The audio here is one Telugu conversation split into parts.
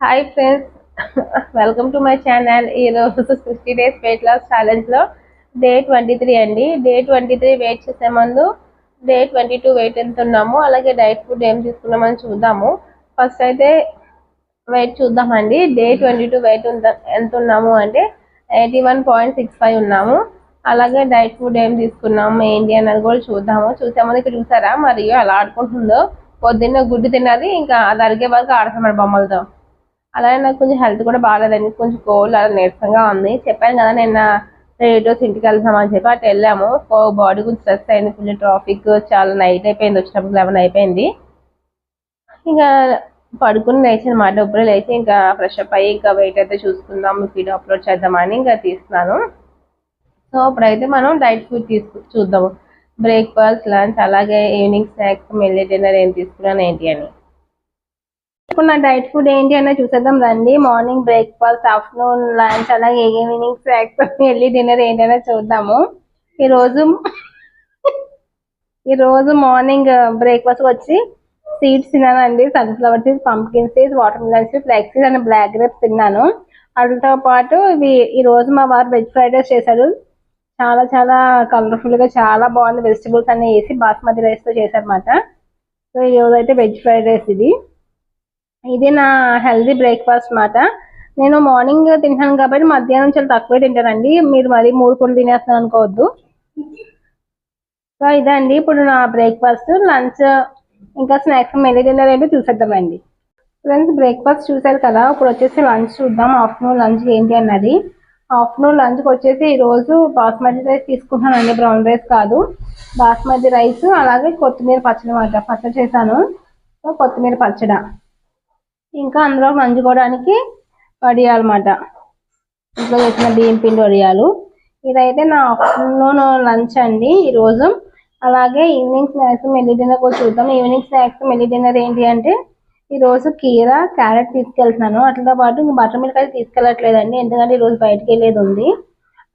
Hi friends welcome to my channel ఈరోజు సిక్స్టీ డేస్ వెయిట్ లాస్ ఛాలెంజ్లో డే ట్వంటీ త్రీ అండి. డే ట్వంటీ త్రీ వెయిట్ చేసే ముందు డే ట్వంటీ టూ వెయిట్ ఎంత ఉన్నాము అలాగే డైట్ ఫుడ్ ఏం తీసుకున్నామని చూద్దాము. ఫస్ట్ అయితే వెయిట్ చూద్దామండి. డే ట్వంటీ టూ వెయిట్ ఎంత ఉన్నాము అంటే eighty one point six five ఉన్నాము. అలాగే డైట్ ఫుడ్ ఏం తీసుకున్నాము ఏంటి అన్నది కూడా చూద్దాము. చూసే ముందు ఇక్కడ చూసారా? మరియు అలా ఆడుకుంటుందో. పొద్దున్న గుడ్డు తిన్నది ఇంకా అది అరిగే వరకు ఆడతాం బొమ్మలతో. అలాగే నాకు కొంచెం హెల్త్ కూడా బాగాలేదండి. కొంచెం కోల్డ్ అలా నీరసంగా ఉంది. చెప్పాను కదా నిన్న రిలేటివ్స్ ఇంటికి వెళ్తామని చెప్పి అటు వెళ్ళాము. బాడీ కొంచెం స్ట్రెస్ అయింది. కొంచెం ట్రాఫిక్ చాలా నైట్ అయిపోయింది. వచ్చినప్పుడు లెవెన్ అయిపోయింది. ఇంకా పడుకుని లేచి అనమాట ఇప్పుడు లేచి ఇంకా ఫ్రెష్ అప్ అయ్యి ఇంకా వెయిట్ అయితే చూసుకుందాం. వీడియో అప్లోడ్ చేద్దామని ఇంకా తీస్తున్నాను. సో ఇప్పుడైతే మనం డైట్ ఫుడ్ తీసుకు చూద్దాము. బ్రేక్ఫాస్ట్ లంచ్ అలాగే ఈవినింగ్ స్నాక్స్ మెల్లి డిన్నర్ ఏం తీసుకున్నాను ఏంటి అని. ఇప్పుడు నా డైట్ ఫుడ్ ఏంటి అనేది చూసేద్దాం రండి. మార్నింగ్ బ్రేక్ఫాస్ట్ ఆఫ్టర్నూన్ లంచ్ అలాగే ఈవినింగ్ స్నాక్స్ వెళ్ళి డిన్నర్ ఏంటి అనేది చూద్దాము. ఈరోజు ఈరోజు మార్నింగ్ బ్రేక్ఫాస్ట్ వచ్చి సీడ్స్ తిన్నానండి. Sunflower seeds pumpkin seeds watermelon seeds flax seeds and black grapes తిన్నాను. వాటితో పాటు ఇవి ఈ రోజు మా వారు వెజ్ ఫ్రైడ్ రైస్ చేశారు. చాలా చాలా కలర్ఫుల్గా చాలా బాగుంది. వెజిటబుల్స్ అన్ని వేసి బాస్మతి రైస్తో చేశారనమాట సో ఈరోజు అయితే వెజ్ ఫ్రైడ్ రైస్ ఇది. ఇది నా హెల్దీ బ్రేక్ఫాస్ట్ మాట. నేను మార్నింగ్ తింటాను కాబట్టి మధ్యాహ్నం చాలా తక్కువే తింటానండి. మీరు మరి మూడు పూటలు తినేస్తాను అనుకోవద్దు. సో ఇదండి. ఇప్పుడు నా బ్రేక్ఫాస్ట్ లంచ్ ఇంకా స్నాక్స్ మెల్లి డిన్నర్ ఏంటో చూసేద్దామండి. ఫ్రెండ్స్ బ్రేక్ఫాస్ట్ చూసారు కదా. ఇప్పుడు వచ్చేసి లంచ్ చూద్దాం. ఆఫ్టర్నూన్ లంచ్ ఏంటి అన్నది. ఆఫ్టర్నూన్ లంచ్కి వచ్చేసి ఈరోజు బాస్మతి రైస్ తీసుకుంటానండి బ్రౌన్ రైస్ కాదు. బాస్మతి రైస్ అలాగే కొత్తిమీర పచ్చడి మాట. పచ్చడి చేశాను. సో కొత్తిమీర పచ్చడి. ఇంకా అందులో మంచుకోవడానికి వడియాలన్నమాట. ఇంట్లో చేసిన బియ్యం పిండి వడియాలు. ఇదైతే నా ఆఫ్టర్నూన్ లంచ్ అండి ఈరోజు. అలాగే ఈవినింగ్ స్నాక్స్ మెల్లి డిన్నర్ కూడా చూద్దాం. ఈవినింగ్ స్నాక్స్ మెల్లి డిన్నర్ ఏంటి అంటే ఈరోజు కీర క్యారెట్ తీసుకెళ్తున్నాను. అట్లతో పాటు ఇంకా బటర్ మిల్క్ అయితే తీసుకెళ్ళట్లేదండి. ఎందుకంటే ఈరోజు బయటకు వెళ్ళేది ఉంది.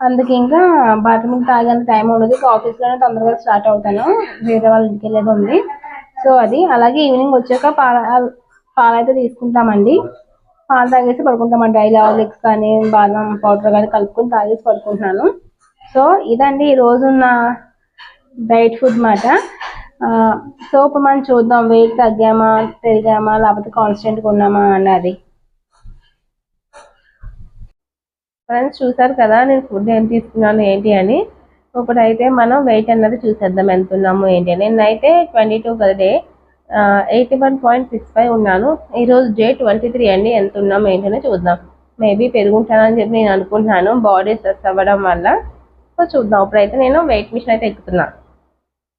అందుకే ఇంకా బటర్ మిల్క్ తాగేంత టైం ఉండదు. ఆఫీస్లోనే తొందరగా స్టార్ట్ అవుతాను. వేరే వాళ్ళ ఇంటికి వెళ్ళేది ఉంది. సో అది. అలాగే ఈవినింగ్ వచ్చాక పాలు అయితే తీసుకుంటామండి. పాలు తాగేసి పడుకుంటామండి. డైలీ హార్లిక్స్ కానీ బాదం పౌడర్ కానీ కలుపుకొని తాగేసి పడుకుంటున్నాను. సో ఇదండి ఈ రోజున్న డైట్ ఫుడ్ మాట. సో ఇప్పుడు మనం చూద్దాం వెయిట్ తగ్గామా పెరిగామా లేకపోతే కాన్స్టెంట్గా ఉన్నామా అన్నది. ఫ్రెండ్స్ చూసారు కదా నేను ఫుడ్ ఏం తీసుకున్నాను ఏంటి అని. ఇప్పుడైతే మనం వెయిట్ అన్నది చూసేద్దాం ఎంత ఉన్నాము ఏంటి అని. నేనైతే ట్వంటీ టూ కదా day eighty one point six five ఉన్నాను. ఈరోజు డే ట్వంటీ త్రీ అండి. ఎంత ఉన్నాము ఏంటనే చూద్దాం. మేబీ పెరుగుంటానని చెప్పి నేను అనుకుంటున్నాను. బాడీ స్ట్రెస్ అవ్వడం వల్ల. సో చూద్దాం. ఇప్పుడైతే నేను వెయిట్ మిషన్ అయితే ఎక్కుతున్నా.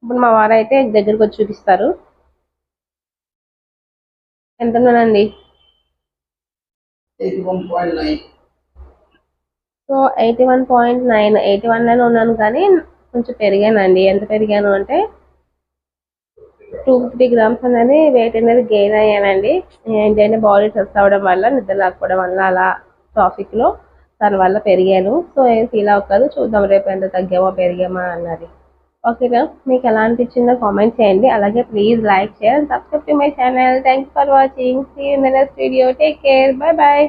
ఇప్పుడు మా వారు అయితే దగ్గరకు వచ్చి చూపిస్తారు. ఎంత ఉన్నానండి? So eighty one point nine eighty వన్లోనే ఉన్నాను కానీ కొంచెం పెరిగానండి. ఎంత పెరిగాను అంటే టూ ఫిఫ్టీ గ్రామ్స్ అనేది వెయిట్ అనేది గెయిన్ అయ్యానండి. ఏంటంటే బాడీ స్ట్రెస్ అవ్వడం వల్ల నిద్ర లేకపోవడం వల్ల అలా ట్రాఫిక్లో దానివల్ల పెరిగాను. సో ఏం ఫీల్ అవ్వదు చూద్దాం రేపు ఎంత తగ్గామో పెరిగామా అన్నది. ఓకేనా మీకు ఎలా అనిపించిందో కామెంట్ చేయండి. అలాగే ప్లీజ్ లైక్ చేయండి subscribe to my channel thanks for watching see in the next video take care bye bye